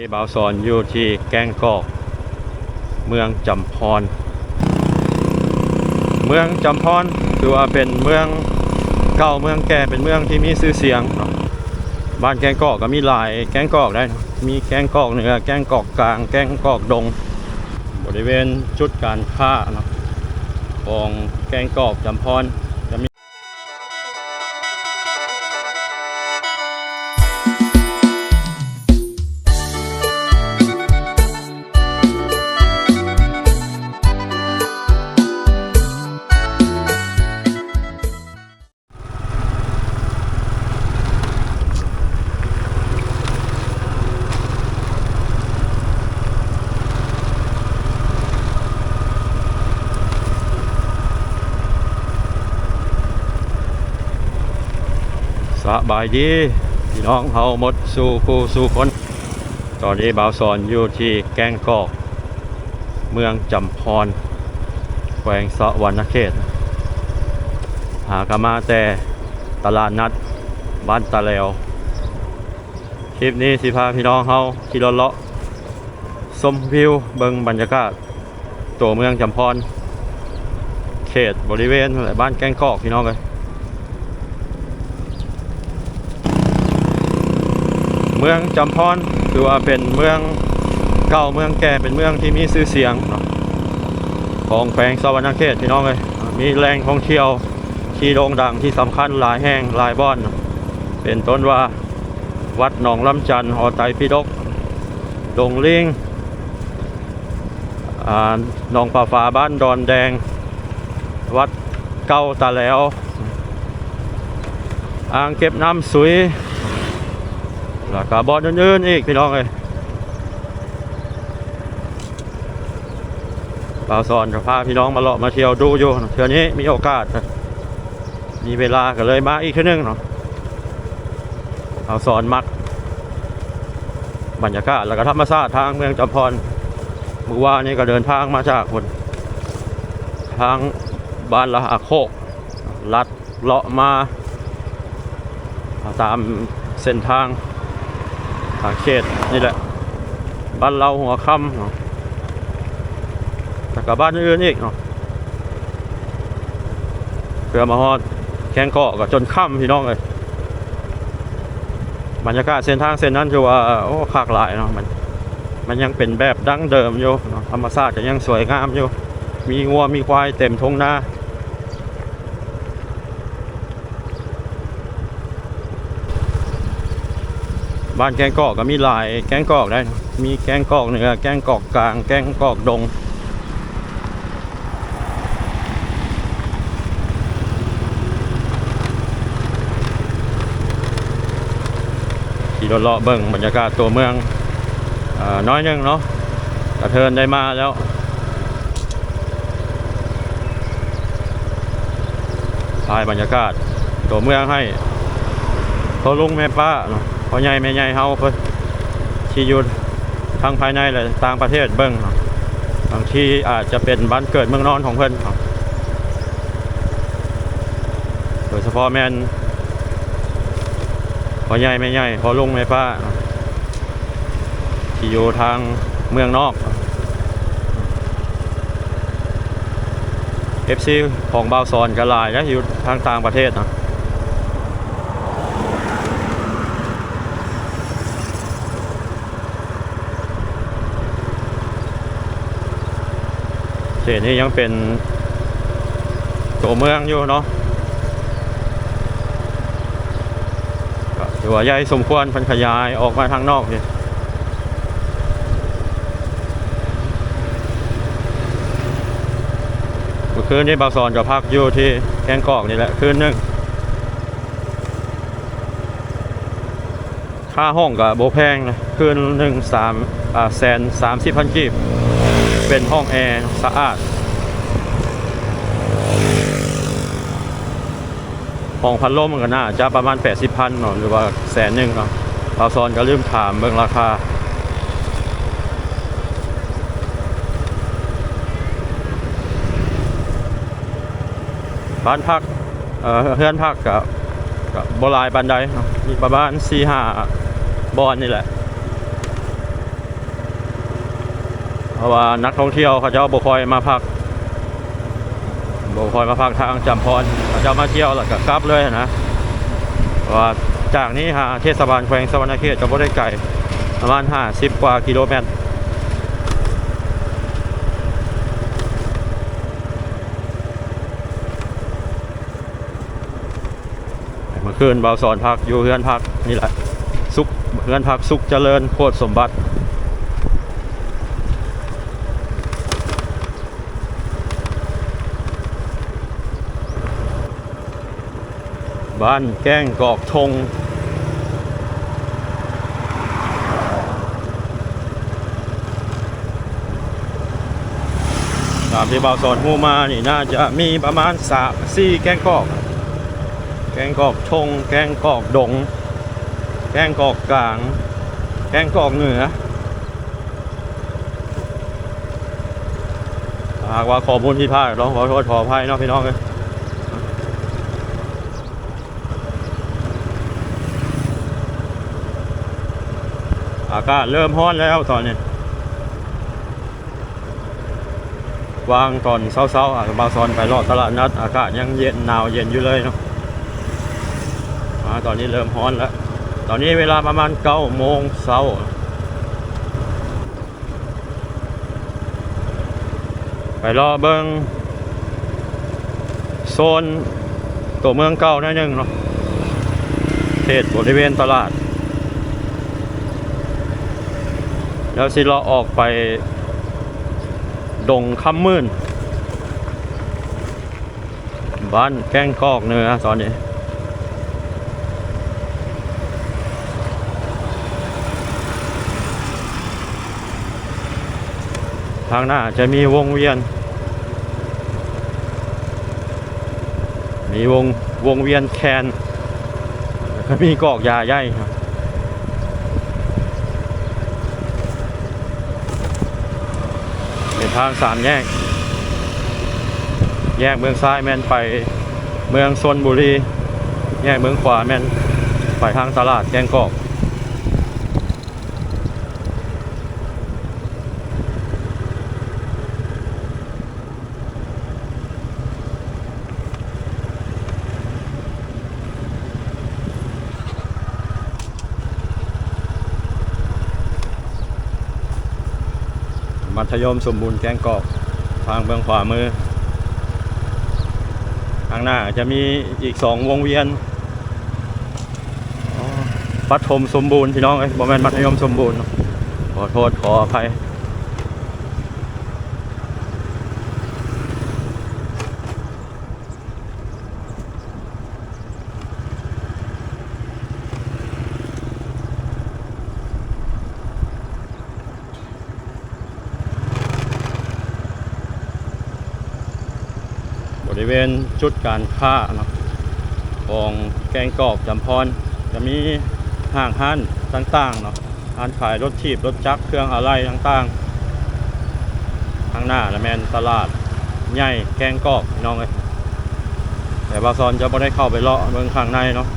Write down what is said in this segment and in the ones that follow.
นี่บ่าวสอนอยู่ที่แกงกอก เมืองจำพร เมืองจำพรถือว่าเป็นเมืองเก่าเมืองแก่เป็นเมืองที่มีชื่อเสียงเนาะบ้านแกงกอกก็มีหลายแกงกอกได้นะมีแกงกอกเหนือแกงกอกกลาง แกงกอกดง บริเวณจุดการค้าเนาะของแกงกอกจำพร บายดีพี่น้องเฮาหมดสู่ผู้สู่คน ตอนนี้บ่าวสอนอยู่ที่แกงกอก เมืองจำพรแขวงสะวรรณเขต หากมาแต่ตลาดนัดบ้านตะเลวคลิปนี้สิพาพี่น้องเฮาขี่รถเลาะชมวิวเบิงบรรยากาศ ตัวเมืองจำพร เขตบริเวณบ้านแกงกอกพี่น้องเลย มืองจำพรถือว่าเป็นเมืองเก่าเมืองแก่เป็นเมืองที่มีชื่อเสียงของแขวงสวรรณเขตพี่น้องเลยมีแหล่งท่องเที่ยวที่โด่งดังที่สำคัญหลายแห่งหลายบ่อน เป็นต้นว่าวัดหนองลำจันทร์หอไตพิดกดงลิงอ่าหนองป่าฝาบ้านดอนแดง วัดเก้าตาแล้ว อ่างเก็บน้ำสุย แล้วก็บอลอื่นๆอีกพี่น้องเลยบ่าวสอนจะพาพี่น้องมาเลาะมาเที่ยวดูอยู่เทื่อนี้มีโอกาส มีเวลาก็เลยมาอีกทีนึงเนาะบ่าวสอนมัก บรรยากาศแล้วก็ธรรมชาติทางเมืองจำพรเมื่อวานนี้ก็เดินทางมาจากคนทางบ้านละอาโคก ลัดเลาะมา ตามเส้นทาง ทางเขตนี่แหละ บ้านเราหัวค่ำเนาะแต่กับบ้านอื่นอีกเนาะเพื่อมาฮอดแข้งเกาะก็จนค่ำพี่น้องเลยบรรยากาศเส้นทางเส้นนั้นคือว่าโอ้คากหลายเนาะมันมันยังเป็นแบบดั้งเดิมอยู่ธรรมชาติก็ยังสวยงามอยู่ มีงัวมีควายเต็มทงนา บ้านแกงกอกก็มีหลายแกงกอกได้ มีแกงกอกเหนือแกงกอกกลาง แกงกอกดง ขี่รถเลาะเบิ่งบรรยากาศตัวเมืองอน้อยนึงเนาะกระเทินได้มาแล้วถ่ายบรรยากาศตัวเมืองให้พ่อลุงแม่ป้าเนาะ พ่อใหญ่แม่ใหญ่เฮาเพิ่นที่อยู่ทางภายในและต่างประเทศเบิ่งบางทีอาจจะเป็นบ้านเกิดเมืองนอนของเพิ่นนะโดยเฉพาะแม่นพ่อใหญ่แม่ใหญ่พ่อลุงแม่ป้าที่อยู่ทางเมืองนอก FC ของบาวซอนก็หลายนะอยู่ทางต่างประเทศนะ เขตนี้ยังเป็นตัวเมืองอยู่เนาะก็ถือว่าใหญ่สมควรพันขยายออกมาทางนอกนี่เมื่อคืนนี้บาวสอนจะพักอยู่ที่แกงกอกนี่แหละคืนหนึงค่าห้องกับโบแพงนะคืนหนึ่งสามแสนสามสิบพันกีบ เป็นห้องแอร์สะอาดของพันลมมันก็น่าจะประมาณ 80พันเนาะหรือว่าแสนหนึ่งเนาะเราซอนก็ลืมถามเบิ่งราคาบ้านพักเอ่อเฮือนพักกับกับบหลายบันไดมีประมาณ4 5บอนนี่แหละ เพราะว่านักท่องเที่ยวเขาเจ้าบ่ค่อยมาพักบ่ค่อยมาพักทางจำพรเขาเจ้ามาเที่ยวแล้วก็กลับเลยนะว่าจากนี้หาเทศบาลแขวงสวรรณเขตก็บ่ได้ไกลประมาณ50กว่ากิโลเมตรเมื่อคืนเบาสอนพักอยู่เฮือนพักนี่แหละสุขเฮือนพักสุขเจริญโคตรสมบัติ บ้านแก้งกอกทง ตามที่เบาสอนหูมานี่น่าจะมีประมาณสามสี่แก้งกอก แกงกอกชงแกงกอกดง แกงกอกกลาง แกงกอกเหนือถ้าหากว่าข้อมูลผิดพลาดร้องขอโทษขออภัยเนาะพี่น้องเลย อากาศเริ่มร้อนแล้วตอนนี้วางตอนเช้าๆอาจจะบาซอนไปรอตลาดนัด อากาศยังเย็นหนาวเย็นอยู่เลยเนาะอ่าตอนนี้เริ่มฮ้อนแล้ว ตอนนี้เวลาประมาณเก้าโมงเช้าไปรอเบิงโซนตัวเมืองเก่าหน่อยนึงเนาะเขตบริเวณตลาด แล้วสิเราออกไป ดงคำมื่น บ้านแก้งกอกเนื้อตอนนี้ทางหน้าจะมีวงเวียน มีวงวงเวียนแคนแล้วก็มีกอกยาใหญ่ครับเป็น ทางสามแยก แยกเมืองซ้ายแม่นไปเมืองชนบุรี แยกเมืองขวาแม่นไปทางตลาดแกงกอก มัธยมสมบูรณ์แกงกอกทางเบื้องขวามือ ข้างหน้าจะมีอีกสองวงเวียนปัทมสมบูรณ์พี่น้องไอ้บอแมนมัธยมสมบูรณ์ ขอโทษขออภัย ริเวณจุดการค้าเนาะของแกงกอกจำพร จะมีห้างห้านต่างๆเนาะร้านขายรถถีบรถจักรเครื่องอะไรต่างๆ ข้างหน้าละแมนตลาดใหญ่แกงกอกพี่น้องเลยแต่บาซอนจะไม่ได้เข้าไปเลาะเมืองข้างในเนาะ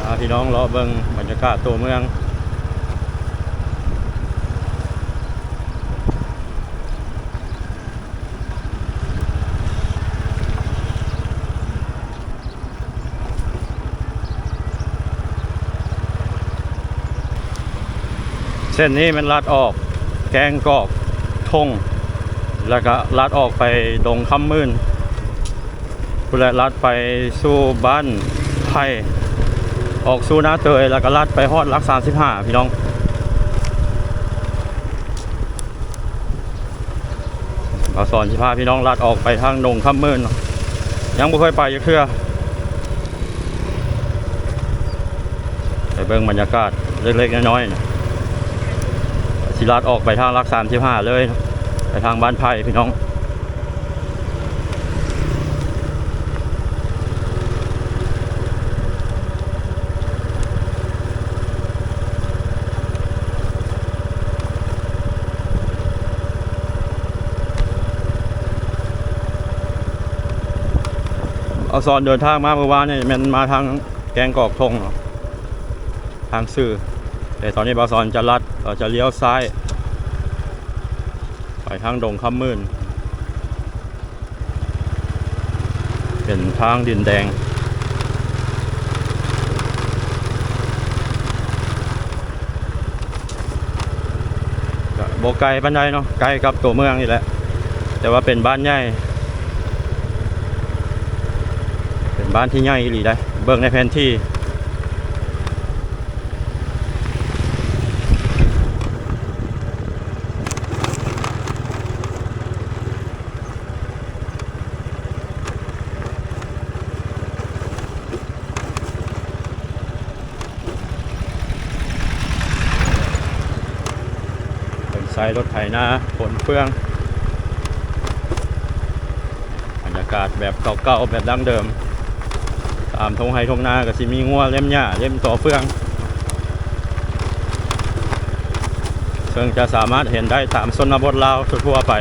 พาพี่น้องเลาะเบิงบรรยากาศตัวเมือง เส้นนี้มันลัดออก แกงกอกทงแล้วก็ลัดออกไปดงคำมื่นเพื่อลัดไปสู่บ้านไผ่ออกสู่นาเตยแล้วก็ลัดไปฮอดรักสามสิบห้าพี่น้องเราสอนสิพาพี่น้องลัดออกไปทางดงคำมื่นเนยังไม่เคยไปยังเพื่อไปเบิ่งบรรยากาศเล็กๆน้อยๆ ลัดออกไปทางรักสามสิบห้าเลย ไปทางบ้านไผ่พี่น้อง เอาซอนเดินทางมาเมื่อวานเนี่ยมันมาทางแกงกอกทงเนาะทางสื่อ แต่ตอนนี้บาซอนจะลัดเราจะเลี้ยวซ้าย ไปทางดงคำมื่น เป็นทางดินแดงก็บไกลปันไดเนาะไกลกับตัวเมืองนี่แหละ แต่ว่าเป็นบ้านใหญ่เป็นบ้านที่ใหญ่อีหลีได้ เบิ่งในแผนที่ ไซรถไถนาฝนเฟืองบรรยากาศแบบเก่าๆแบบดั้งเดิม ตามทงไฮทงนาก็สิมีงัวเล่มหญ้าเล่มต่อเฟือง ซึ่งจะสามารถเห็นได้ตามสนบทลาวทั่วไป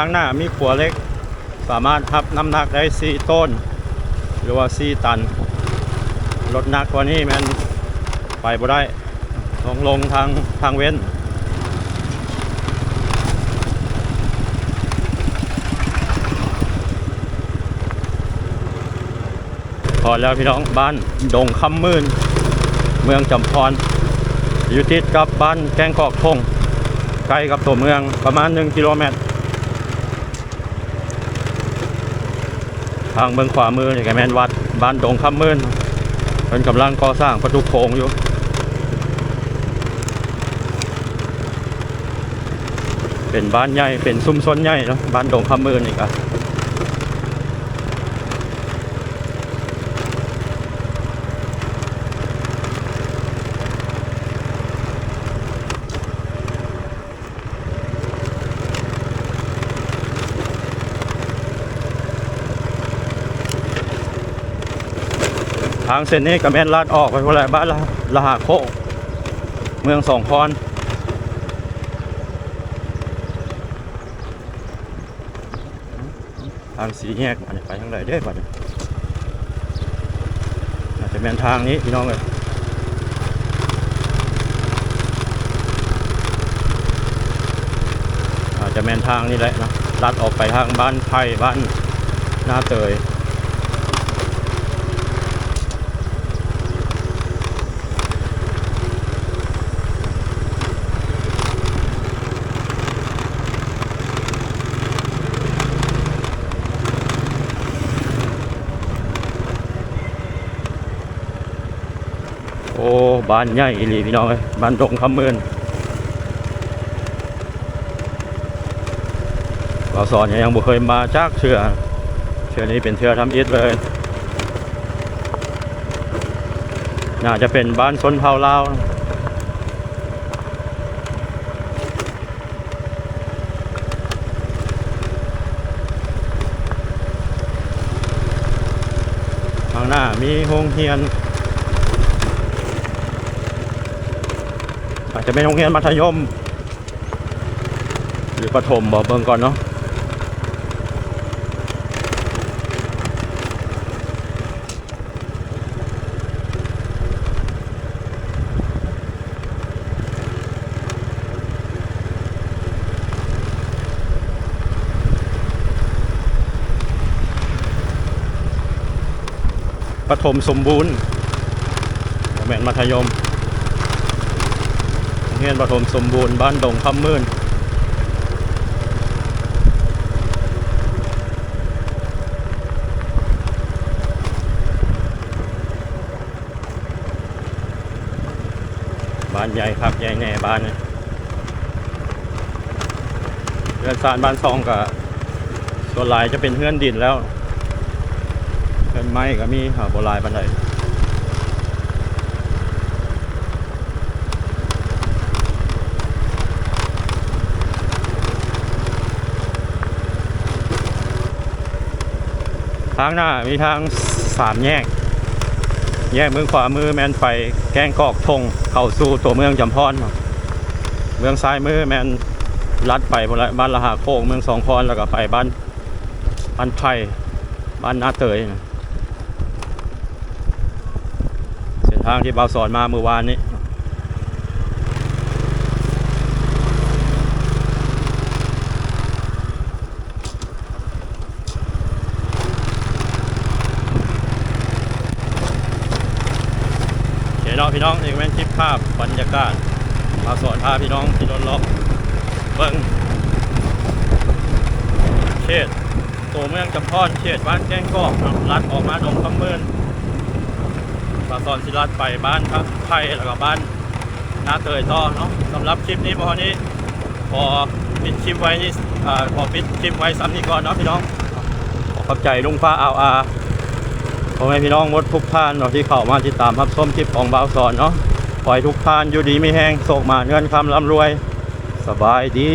ข้างหน้ามีขัวเล็ก สามารถทับน้ำหนักได้ 4 ต้น หรือว่า 4 ตัน รถหนักกว่านี้มันไปบ่ได้ต้องลงทางทางเว้นพอแล้วพี่น้องบ้านดงคำมื่น เมืองจำพร อยู่ติดกับบ้านแกงกอกทงใกล้กับตัวเมืองประมาณ 1 กิโลเมตร ทางเบื้องขวามือนี่ก็แม่นวัดบ้านดงคำมื่นเป็นกำลังก่อสร้างประตูโค้งอยู่เป็นบ้านใหญ่เป็นซุ้มซ้นใหญ่เนาะบ้านดงคำมื่นนี่ก็ ทางเส้นนี้ก็แม่นลาดออกไปพวกแหละบ้านละละหาโคเมืองสองคอนทางสีแยกอันนี้ไปทางไหนได้ป่ะเนี่ยอาจจะเป็นทางนี้พี่น้องเลยอาจจะเป็นทางนี้แหละนะลัดออกไปทางบ้านไผ่บ้านหน้าเตยโอ้ บ้านใหญ่อีหลีพี่น้องเลยบ้านดงคำเมือนเราสอนยังบ่เคยมาจากเชือเชือนี้เป็นเชือทำอิฐเลย น่าจะเป็นบ้านชนเผ่าลาวข้างหน้ามีโรงเรียน อา จะเป็นโรงเรียนมัธยม หรือประถมบอกเบิ่งก่อนเนาะประถมสมบูรณ์แม่นมัธยม โรงเรียนประถมสมบูรณ์บ้านดงคำมื่นบ้านใหญ่ครับใหญ่แน่บ้านเนี่ยเรือนซานบ้านซองกับส่วนหลายจะเป็นเฮือนดินแล้วเฮือนไม้ก็มีหาโบราณบันได ทางหน้ามีทางสามแยก แยกมือขวามือแมนไปแกงกอกทงเข้าสู่ตัวเมืองจำพรเมืองซ้ายมือแมนลัดไปบ้านละหาโคกเมืองสองพรแล้วก็ไปบ้านบ้านไผ่บ้านนาเตยนะเส้นทางที่บ่าวสอนมาเมื่อวานนี้ เดี๋ยวเนาะพี่น้องนี่ก็เป็นคลิปภาพบรรยากาศมาสอนพาพี่น้องที่รถล็อกเบิ้งเขตตัวเมืองจำพรเขตบ้านแก้งกอกเนาะลัดออกมาดงคำเมินมาสอนสิลัดไปบ้านพักไทยแล้วก็บ้านนาเตยต่อเนาะสำหรับคลิปนี้พอนี้พอปิดคลิปไว้นี่อ่าพอปิดคลิปไว้ซ้ำนี้ก่อนเนาะพี่น้องขอบใจลุงฟ้าอาอา พ่อแม่พี่น้องมดทุกท่านเนาะที่เข้ามาติดตามรับชมคลิปของบ่าวสอนเนาะขอให้ทุกท่านอยู่ดีไม่แห้งโศกมาเงินคำร่ำรวย สบายดี